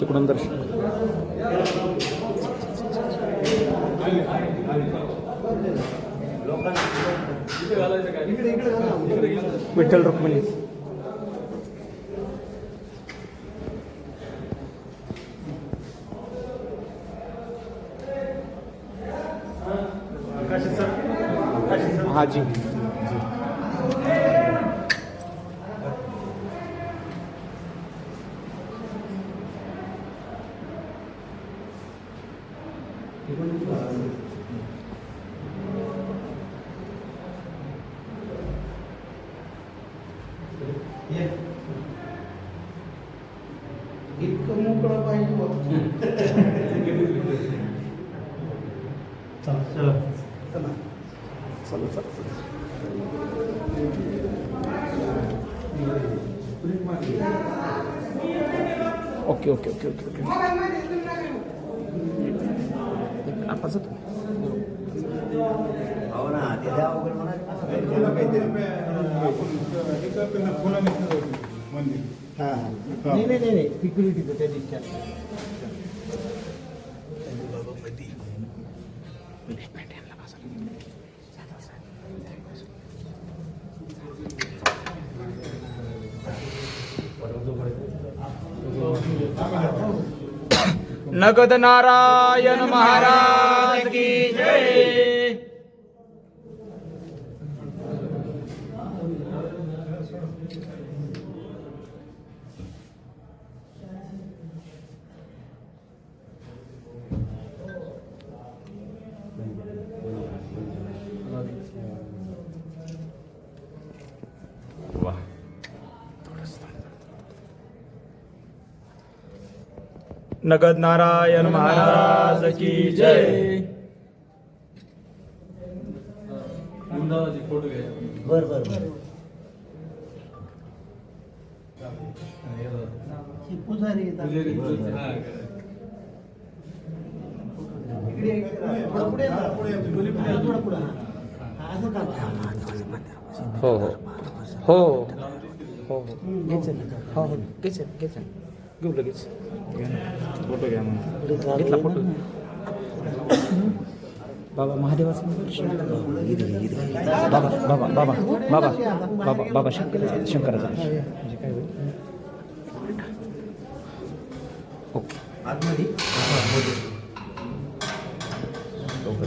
तिकडून दर्शन. विठ्ठल रुक्मिणी. हाँ इतकं मोकळं पाहिजे बघ. चला. चला चला okay okay okay okay okay आपण जातो हो ना ते द्या वगैरे म्हणा. हा, हा. नाही नाही नाही, नाही सिक्युरिटीचं त्या दिवशी नगद नारायण महाराज की जय। नगद नारायण महाराज की जय. बर बर बर. हे पुजारी. हा, हा. हा? हो हो हो हो हो हो हो घेऊ लगेच. फोटो घ्या मग. घेतला फोटो. बाबा महादेवाचं दर्शन बाबा बाबा बाबा बाबा बाबा बाबा शंकर शंकराचं. म्हणजे काय होईल? ओके. आतमध्ये. Okay okay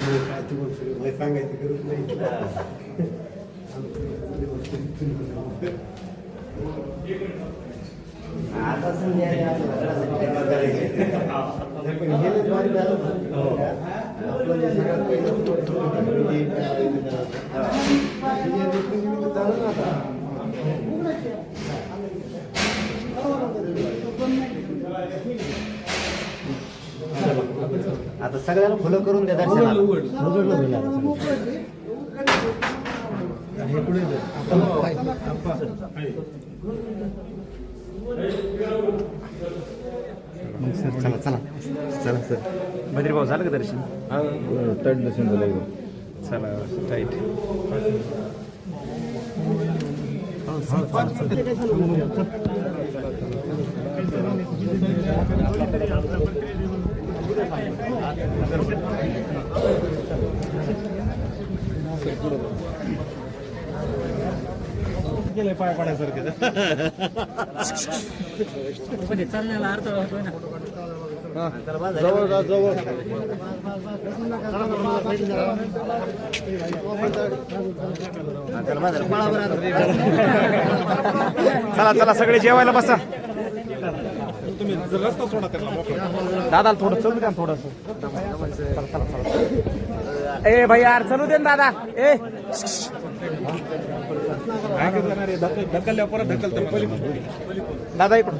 आपल्याला सांगायची गरज नाही आता आता सगळ्याला फुलं करून द्या दर्शनाला. उघडलं. होईल आता सगळं. चला. चला चला. सर. बद्री भाऊ झालं का दर्शन? तड दर्शन झालं एकदम चला टाईट गेले पाय पाण्यासारखे जवळ जा जवळ चला बाजार पळा बरं चला चला सगळे जेवायला बसा. रस्ता सोडा त्याला मोकळा. दादाला थोडं चल द्या थोडंसं. ए भाई यार चलू दे दादा. ए. ढकलल्या परत ढकलतं. दादा इकडून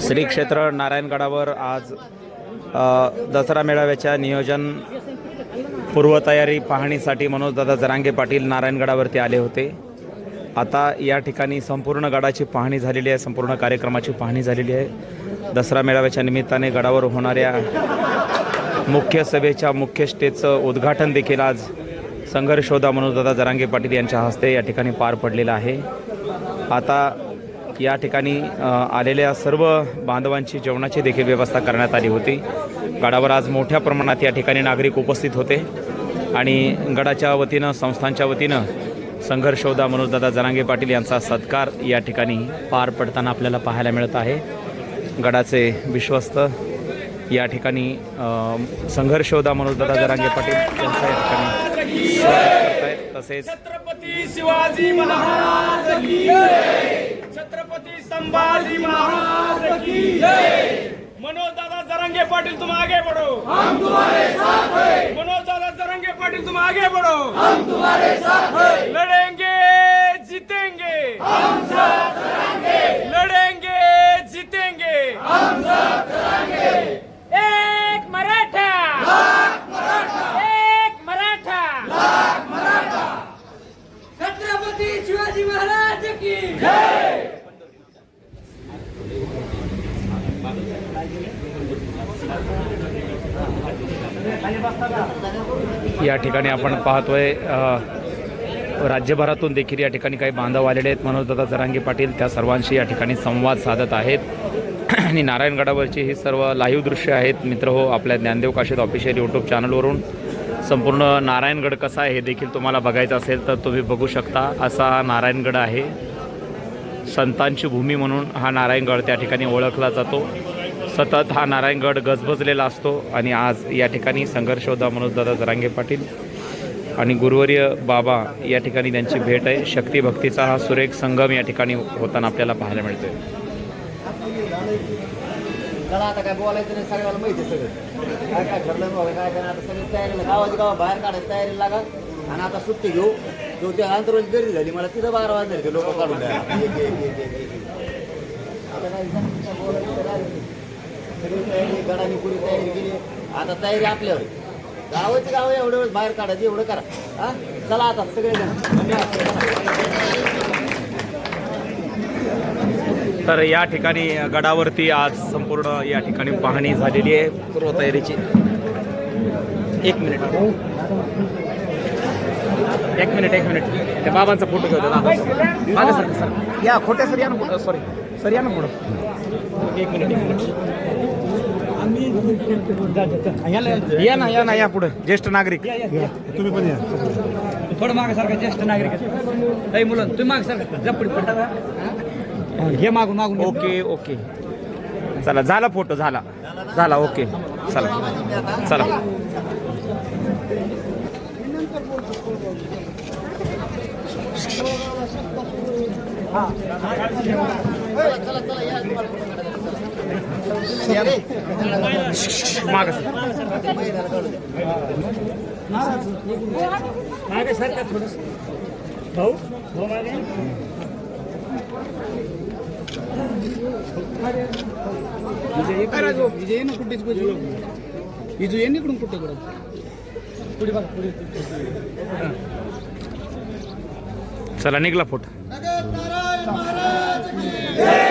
श्री क्षेत्र नारायणगडावर आज दसरा मेळाव्याच्या नियोजन पूर्वतयारी पाहणीसाठी मनोजदादा जरांगे पाटील नारायणगडावरती आले होते. आता या ठिकाणी संपूर्ण गडाची पाहणी झालेली आहे संपूर्ण कार्यक्रमाची पाहणी झालेली आहे. दसरा मेळाव्याच्या निमित्ताने गडावर होणाऱ्या मुख्य सभेच्या मुख्य स्टेजचं उद्घाटन देखील आज संघर्षोदा मनोजदादा जरांगे पाटील यांच्या हस्ते या ठिकाणी पार पडलेलं आहे. आता या ठिकाणी आलेल्या सर्व बांधवांची जेवणाची देखील व्यवस्था करण्यात आली होती. गडावर आज मोठ्या प्रमाणात या ठिकाणी नागरिक उपस्थित होते आणि गडाच्या वतीनं संस्थांच्या वतीनं संघर्षोदा मनोजदादा जरांगे पाटील यांचा सत्कार या ठिकाणी पार पडताना आपल्याला पाहायला मिळत आहे. गडाचे विश्वस्त या ठिकाणी संघर्षोदा मनोजदादा जरांगे पाटील यांचा या ठिकाणी तसेच छत्रपती शिवाजी महाराज की जय! संभाजी महाराज की जय। मनोज दादा जरंगे पाटिल तुम आगे बढ़ो। हम तुम्हारे साथ हैं। मनोज दादा जरंगे पाटिल तुम आगे बढ़ो। हम तुम्हारे साथ हैं। लड़ेंगे जीतेंगे। हम साथ रहेंगे। लड़ेंगे जीतेंगे। हम साथ रहेंगे एक मराठा एक मराठा छत्रपती शिवाजी महाराज की या ठिकाणी आपण पाहतोय राज्यभरातून देखील या ठिकाणी काही बांधव आलेले आहेत. मनोजदादा जरांगे पाटील त्या सर्वांशी या ठिकाणी संवाद साधत आहेत. आणि नारायणगडावरची ही सर्व लाईव्ह दृश्य आहेत. मित्र हो आपल्या ज्ञानदेव काशीद ऑफिशियल यूट्यूब चॅनलवरून संपूर्ण नारायणगड कसा आहे हे देखील तुम्हाला बघायचं असेल तर तुम्ही बघू शकता. असा हा नारायणगड आहे. संतांची भूमी म्हणून हा नारायणगड त्या ठिकाणी ओळखला जातो. सतत हा नारायणगड गजबजलेला असतो आणि आज या ठिकाणी संघर्षोदा मनोजदादा जरांगे पाटील आणि गुरुवर्य बाबा या ठिकाणी त्यांची भेट आहे. शक्तिभक्तीचा हा सुरेख संगम या ठिकाणी होताना आपल्याला पाहायला मिळतोय. आणि आता सुट्टी घेऊ. तो त्या अंतरोजी गर्दी झाली मला तिथं बारा वाजले लोक काढून द्या एक, एक, एक, एक, एक. आता काय जास्त बोलायचं तर राहिलं नाही. सगळी तयारी गडाने पुरी तयारी केली आता तयारी आपल्यावर. गावाची गाव एवढं वेळ बाहेर काढायची एवढं करा. हा? चला आता सगळेजण. तर या ठिकाणी गडावरती आज संपूर्ण या ठिकाणी पाहणी झालेली आहे. पूर्वतयारीची. एक मिनिट. एक मिनिट एक मिनिट. त्या बाबांचा फोटो घेतो दादा. सर सर या खोट्या सर या ना सॉरी सर या ना पुढं. एक मिनिट एक मिनिट. या ना या ना या पुढं. ज्येष्ठ नागरिक. तुम्ही पण या. थोडं मागे सारखा ज्येष्ठ नागरिक. काही मुलं तुम्ही मागे सारखा जपडी पडता हे? मागून मागून ओके ओके. चला झाला फोटो झाला. झाला ओके. चला चला. माग मागे का थोडस भाऊ भाऊ मागे चला निघला फोटो. Yeah.